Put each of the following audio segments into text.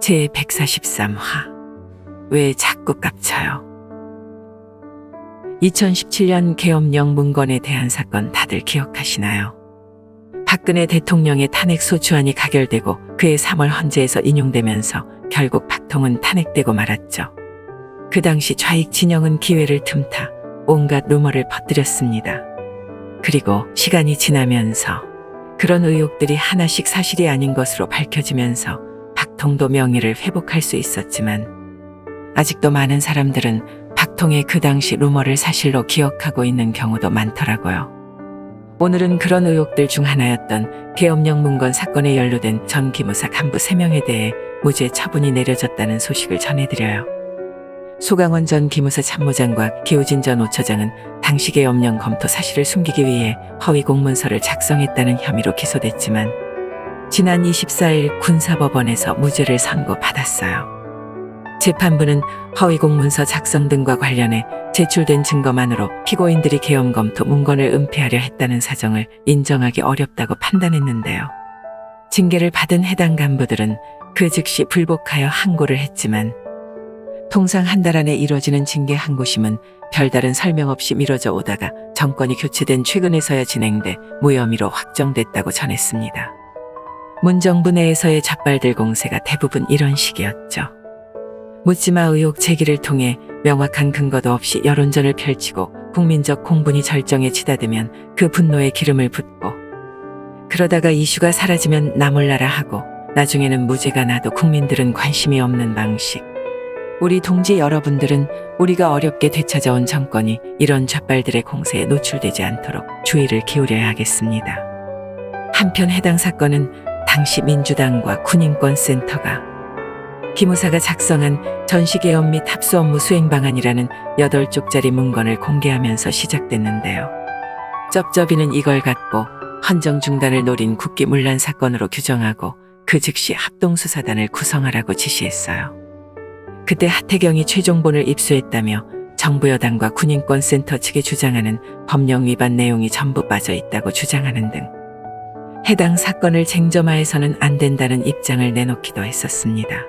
제 143화. 왜 자꾸 깝쳐요? 2017년 계엄령 문건에 대한 사건 다들 기억하시나요? 박근혜 대통령의 탄핵 소추안이 가결되고 그의 3월 헌재에서 인용되면서 결국 박통은 탄핵되고 말았죠. 그 당시 좌익 진영은 기회를 틈타 온갖 루머를 퍼뜨렸습니다. 그리고 시간이 지나면서 그런 의혹들이 하나씩 사실이 아닌 것으로 밝혀지면서 박통도 명예를 회복할 수 있었지만 아직도 많은 사람들은 박통의 그 당시 루머를 사실로 기억하고 있는 경우도 많더라고요. 오늘은 그런 의혹들 중 하나였던 계엄령 문건 사건에 연루된 전 기무사 간부 3명에 대해 무죄 처분이 내려졌다는 소식을 전해드려요. 소강원 전 기무사 참모장과 기우진 전 오처장은 당시 계엄령 검토 사실을 숨기기 위해 허위 공문서를 작성했다는 혐의로 기소됐지만 지난 24일 군사법원에서 무죄를 선고받았어요. 재판부는 허위 공문서 작성 등과 관련해 제출된 증거만으로 피고인들이 계엄 검토 문건을 은폐하려 했다는 사정을 인정하기 어렵다고 판단했는데요. 징계를 받은 해당 간부들은 그 즉시 불복하여 항고를 했지만 통상 한 달 안에 이뤄지는 징계 항고심은 별다른 설명 없이 미뤄져 오다가 정권이 교체된 최근에서야 진행돼 무혐의로 확정됐다고 전했습니다. 문정부 내에서의 잡발들 공세가 대부분 이런 식이었죠. 묻지마 의혹 제기를 통해 명확한 근거도 없이 여론전을 펼치고 국민적 공분이 절정에 치닫으면 그 분노에 기름을 붓고 그러다가 이슈가 사라지면 나 몰라라 하고 나중에는 무죄가 나도 국민들은 관심이 없는 방식. 우리 동지 여러분들은 우리가 어렵게 되찾아온 정권이 이런 좌빨들의 공세에 노출되지 않도록 주의를 기울여야 하겠습니다. 한편 해당 사건은 당시 민주당과 군인권센터가 기무사가 작성한 전시계엄 및 합수 업무 수행 방안이라는 8쪽짜리 문건을 공개하면서 시작됐는데요. 쩝쩝이는 이걸 갖고 헌정 중단을 노린 국기 문란 사건으로 규정하고 그 즉시 합동수사단을 구성하라고 지시했어요. 그때 하태경이 최종본을 입수했다며 정부 여당과 군인권센터 측이 주장하는 법령 위반 내용이 전부 빠져 있다고 주장하는 등 해당 사건을 쟁점화해서는 안 된다는 입장을 내놓기도 했었습니다.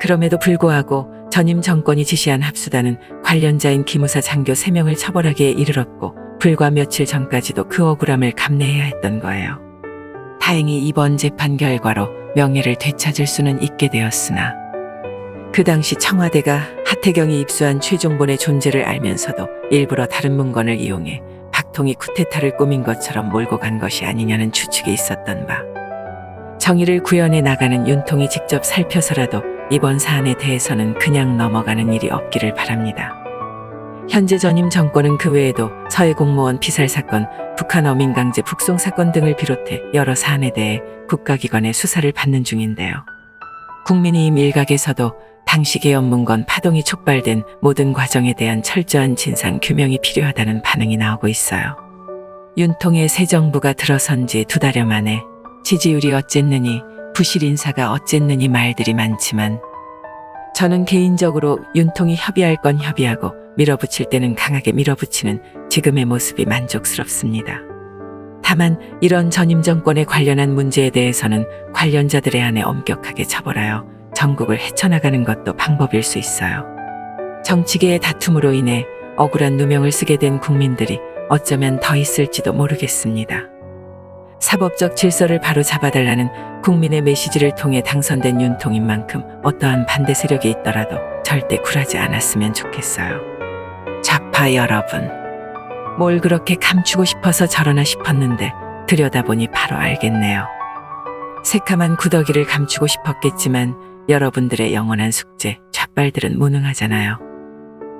그럼에도 불구하고 전임 정권이 지시한 합수단은 관련자인 기무사 장교 3명을 처벌하기에 이르렀고 불과 며칠 전까지도 그 억울함을 감내해야 했던 거예요. 다행히 이번 재판 결과로 명예를 되찾을 수는 있게 되었으나 그 당시 청와대가 하태경이 입수한 최종본의 존재를 알면서도 일부러 다른 문건을 이용해 박통이 쿠데타를 꾸민 것처럼 몰고 간 것이 아니냐는 추측이 있었던 바. 정의를 구현해 나가는 윤통이 직접 살펴서라도 이번 사안에 대해서는 그냥 넘어가는 일이 없기를 바랍니다. 현재 전임 정권은 그 외에도 서해 공무원 피살 사건, 북한 어민 강제 북송 사건 등을 비롯해 여러 사안에 대해 국가기관의 수사를 받는 중인데요. 국민의힘 일각에서도 당시 계엄 문건 파동이 촉발된 모든 과정에 대한 철저한 진상 규명이 필요하다는 반응이 나오고 있어요. 윤통의 새 정부가 들어선 지 두 달여 만에 지지율이 어쨌느니 부실 인사가 어쨌느니 말들이 많지만 저는 개인적으로 윤통이 협의할 건 협의하고 밀어붙일 때는 강하게 밀어붙이는 지금의 모습이 만족스럽습니다. 다만 이런 전임 정권에 관련한 문제에 대해서는 관련자들의 안에 엄격하게 처벌하여 전국을 헤쳐나가는 것도 방법일 수 있어요. 정치계의 다툼으로 인해 억울한 누명을 쓰게 된 국민들이 어쩌면 더 있을지도 모르겠습니다. 사법적 질서를 바로 잡아달라는 국민의 메시지를 통해 당선된 윤통인 만큼 어떠한 반대 세력이 있더라도 절대 굴하지 않았으면 좋겠어요. 좌파 여러분. 뭘 그렇게 감추고 싶어서 저러나 싶었는데 들여다보니 바로 알겠네요. 새카만 구더기를 감추고 싶었겠지만 여러분들의 영원한 숙제, 좌빨들은 무능하잖아요.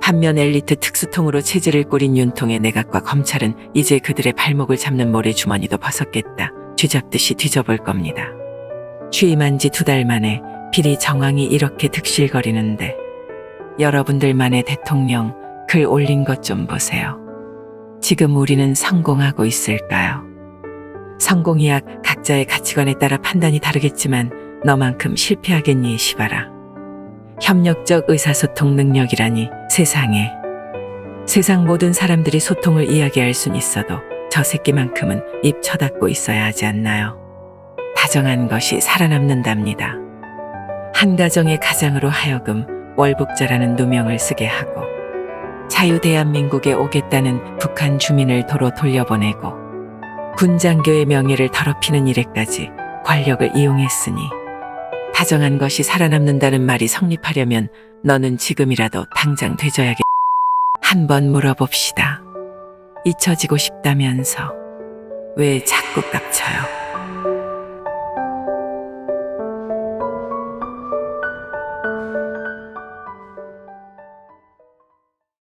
반면 엘리트 특수통으로 체질을 꾸린 윤통의 내각과 검찰은 이제 그들의 발목을 잡는 모래 주머니도 벗었겠다. 쥐잡듯이 뒤져볼 겁니다. 취임한 지 두 달 만에 비리 정황이 이렇게 득실거리는데 여러분들만의 대통령 글 올린 것 좀 보세요. 지금 우리는 성공하고 있을까요? 성공이야 각자의 가치관에 따라 판단이 다르겠지만 너만큼 실패하겠니 시바라. 협력적 의사소통 능력이라니 세상에. 세상 모든 사람들이 소통을 이야기할 순 있어도 저 새끼만큼은 입 쳐닫고 있어야 하지 않나요? 다정한 것이 살아남는답니다. 한 가정의 가장으로 하여금 월북자라는 누명을 쓰게 하고 자유 대한민국에 오겠다는 북한 주민을 도로 돌려보내고 군장교의 명예를 더럽히는 일에까지 권력을 이용했으니 다정한 것이 살아남는다는 말이 성립하려면 너는 지금이라도 당장 되져야겠. 한번 물어봅시다. 잊혀지고 싶다면서 왜 자꾸 깝쳐요?